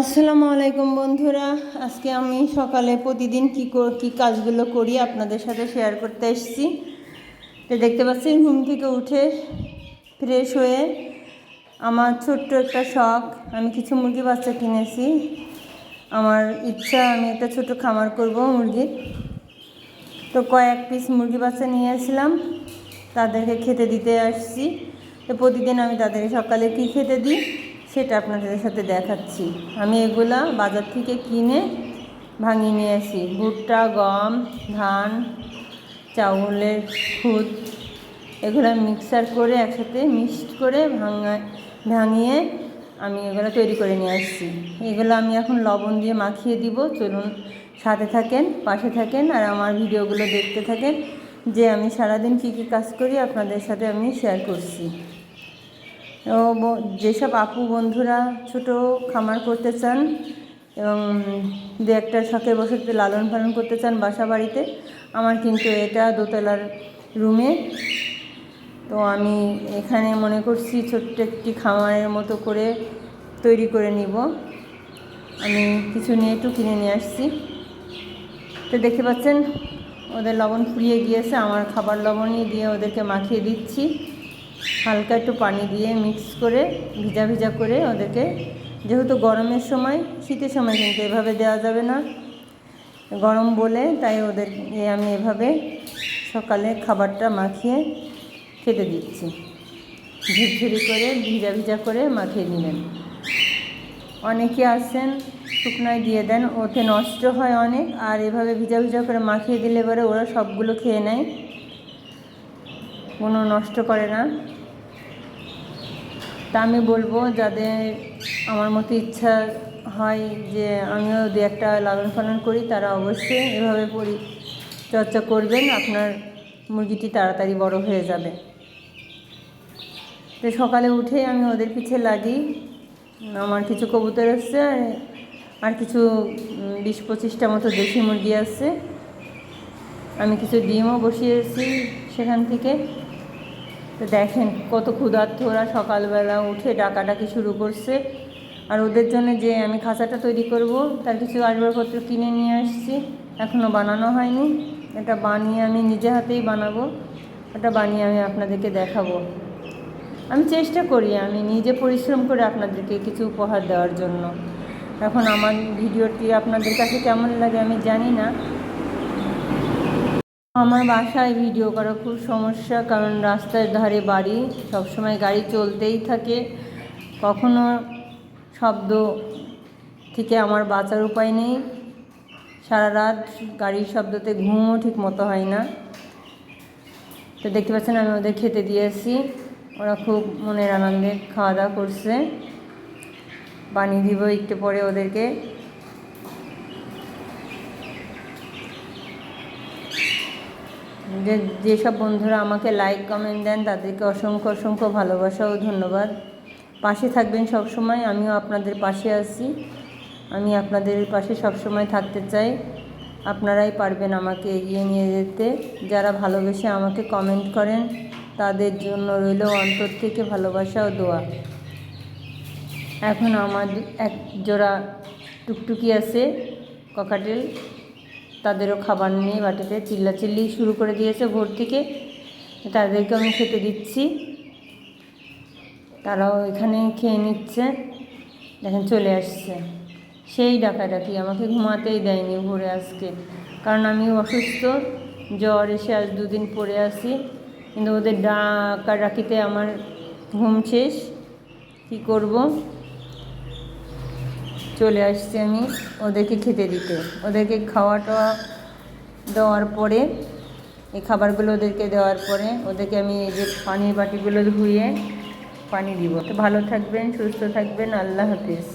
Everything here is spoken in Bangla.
আসসালামু আলাইকুম বন্ধুরা। আজকে আমি সকালে প্রতিদিন কী কী কাজগুলো করি আপনাদের সাথে শেয়ার করতে এসেছি। তো দেখতে পাচ্ছেন, ঘুম থেকে উঠে ফ্রেশ হয়ে আমার ছোট্ট একটা শখ, আমি কিছু মুরগি বাচ্চা কিনেছি। আমার ইচ্ছা, আমি একটা ছোট খামার করব মুরগির। তো কয়েক পিস মুরগি বাচ্চা নিয়ে আসলাম তাদেরকে খেতে দিতে আসছি। তো প্রতিদিন আমি তাদেরকে সকালে কী খেতে দিই? সেটা আপনাদের সাথে দেখাচ্ছি। আমি এগুলা বাজার থেকে কিনে ভাঙিয়ে নিয়ে আসি। ভুট্টা, গম, ধান, চাউলের খুদ, এগুলো মিক্সার করে একসাথে মিক্সড করে ভাঙা ভাঙিয়ে আমি এগুলো তৈরি করে নিয়ে আসছি। এগুলো আমি এখন লবণ দিয়ে মাখিয়ে দিব। চলুন সাথে থাকেন, পাশে থাকেন আর আমার ভিডিওগুলো দেখতে থাকেন যে আমি সারাদিন কী কী কাজ করি আপনাদের সাথে আমি শেয়ার করছি। ও যেসব আপু বন্ধুরা ছোট খামার করতে চান, এবং দু একটা শখের বসতে লালন পালন করতে চান বাসা বাড়িতে, আমার কিন্তু এটা দোতলার রুমে। তো আমি এখানে মনে করছি ছোট্ট একটি খামারের মতো করে তৈরি করে নিব। আমি কিছু নিয়ে একটু কিনে নিয়ে আসছি। তো দেখতে পাচ্ছেন, ওদের লবণ ফুরিয়ে গিয়েছে, আমার খাবার লবণই দিয়ে ওদেরকে মাখিয়ে দিচ্ছি। হালকা একটু পানি দিয়ে মিক্স করে, ভিজা ভিজা করে ওদেরকে, যেহেতু গরমের সময়, শীতের সময় কিন্তু এভাবে দেওয়া যাবে না। গরম বলে তাই ওদের আমি এভাবে সকালে খাবারটা মাখিয়ে খেতে দিচ্ছি। ঝিরঝিরি করে, ভিজা ভিজা করে মাখিয়ে নেবেন অনেকে আছেন, শুকনায় দিয়ে দেন, ওতে নষ্ট হয় অনেক, আর এভাবে ভিজা ভিজা করে মাখিয়ে দিলে পরে ওরা সবগুলো খেয়ে নেয়। কোনো নষ্ট করে না। তা আমি বলব যাদের আমার মতো ইচ্ছা হয় যে আমিও দু একটা লালন পালন করি, তারা অবশ্যই এভাবে পরিচর্যা করবেন। আপনার মুরগিটি তাড়াতাড়ি বড় হয়ে যাবে। তো সকালে উঠে আমি ওদের পিছে লাগি। আমার কিছু কবুতর আসছে আর- কিছু বিশ পঁচিশটা মতো দেশি মুরগি আছে। আমি কিছু ডিমও বসিয়েছি সেখান থেকে। তো দেখেন কত ক্ষুধার্ত ওরা সকালবেলা উঠে ডাকাডাকি শুরু করছে। আর ওদের জন্য যে আমি খাঁচাটা তৈরি করব, তার কিছু আসবাবপত্র কিনে নিয়ে আসছি। এখনও বানানো হয়নি। এটা বানিয়ে আমি নিজে হাতেই বানাবো। ওটা বানিয়ে আমি আপনাদেরকে দেখাবো। আমি চেষ্টা করি, আমি নিজে পরিশ্রম করে আপনাদেরকে কিছু উপহার দেওয়ার জন্য। এখন আমার ভিডিওটি আপনাদের কাছে কেমন লাগে আমি জানি না। আমার বাসায় ভিডিও করা খুব সমস্যা, কারণ রাস্তার ধারে বাড়ি, সবসময় গাড়ি চলতেই থাকে। কখনো শব্দ থেকে আমার বাঁচার উপায় নেই। সারা রাত গাড়ির শব্দতে ঘুমও ঠিক মতো হয় না। তো দেখতে পাচ্ছেন, আমি ওদের খেতে দিয়েছি ওরা খুব মনের আনন্দে খাওয়া দাওয়া করছে। পানি দিব একটু পরে ওদেরকে। যে যেসব বন্ধুরা আমাকে লাইক কমেন্ট দেন, তাদেরকে অসংখ্য অসংখ্য ভালোবাসা ও ধন্যবাদ। পাশে থাকবেন সব সময় আমিও আপনাদের পাশে আছি। আমি আপনাদের পাশে সব সময় থাকতে চাই। আপনারাই পারবেন আমাকে এগিয়ে নিয়ে যেতে। যারা ভালোবেসে আমাকে কমেন্ট করেন, তাদের জন্য রইল অন্তর থেকে ভালোবাসা ও দোয়া। এখন আমার এক জোড়া টুকটুকি আছে ককাটেল তাদেরও খাবার নিয়ে বাটিতে, চিল্লাচিল্লি শুরু করে দিয়েছে ভোর থেকে। তাদেরকে আমি খেতে দিচ্ছি। তারাও এখানে খেয়ে নিচ্ছে। দেখেন চলে আসছে। সেই ডাকাডাকি আমাকে ঘুমাতেই দেয়নি ভোরে আজকে। কারণ আমি অসুস্থ, জ্বর এসে আজ দুদিন পরে আসি কিন্তু ওদের ডাকাডাকিতে আমার ঘুম শেষ। কী করব? চলে আসছি আমি ওদেরকে খেতে দিতে। ওদেরকে খাওয়া টাওয়া দেওয়ার পরে, এই খাবারগুলো ওদেরকে দেওয়ার পরে ওদেরকে আমি এই যে পানির বাটিগুলো ধুয়ে পানি দিব। তো ভালো থাকবেন, সুস্থ থাকবেন, আল্লাহ হাফিজ।